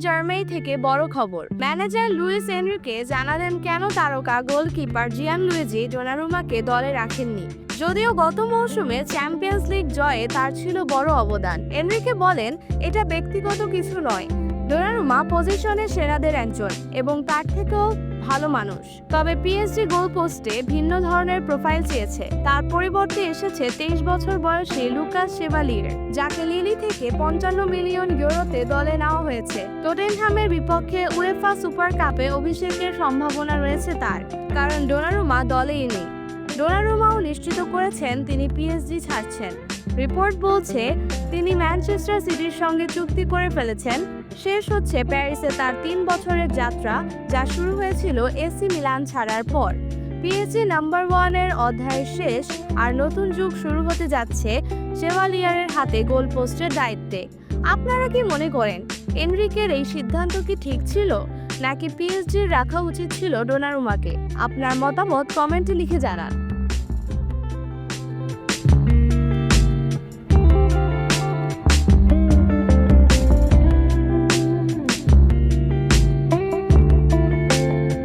থেকে বড় খবর। ম্যানেজার লুইস এনরিকে জানালেন, কেন তারকা গোলকিপার জিয়ান লুইজি ডোনারুমাকে দলে রাখেননি? যদিও গত মৌসুমে চ্যাম্পিয়ন্স লিগ জয়ে তার ছিল বড় অবদান। এনরিকে বলেন, এটা ব্যক্তিগত কিছু নয়। ডোনারুমা পজিশনে সেরাদের একজন এবং তার থেকেও ভালো মানুষ। তবে পিএসজি গোল পোস্টে ভিন্ন ধরনের প্রোফাইল চেয়েছে। তার পরিবর্তে এসেছে তেইশ বছর বয়সী লুকাস শেভালিয়ার যাকে লিলি থেকে পঞ্চান্ন মিলিয়ন ইউরোতে দলে নেওয়া হয়েছে। টোটেনহামের বিপক্ষে উয়েফা সুপার কাপে অভিষেকের সম্ভাবনা রয়েছে তার, কারণ ডোনারুমা দলেই নেই। ডোনারুমাও নিশ্চিত করেছেন তিনি পিএসজি ছাড়ছেন। রিপোর্ট বলছে তিনি ম্যানচেস্টার সিটির সঙ্গে চুক্তি করে ফেলেছেন। শেষ হচ্ছে প্যারিসে তার তিন বছরের যাত্রা, যা শুরু হয়েছিল এসি মিলান ছাড়ার পর। পিএসজি নাম্বার ওয়ানের অধ্যায় শেষ আর নতুন যুগ শুরু হতে যাচ্ছে শেভালিয়ারের হাতে গোল পোস্টের দায়িত্বে। আপনারা কি মনে করেন, এনরিকের এই সিদ্ধান্ত কি ঠিক ছিল, নাকি পিএসজির রাখা উচিত ছিল ডোনারুমাকে? আপনার মতামত কমেন্টে লিখে জানান।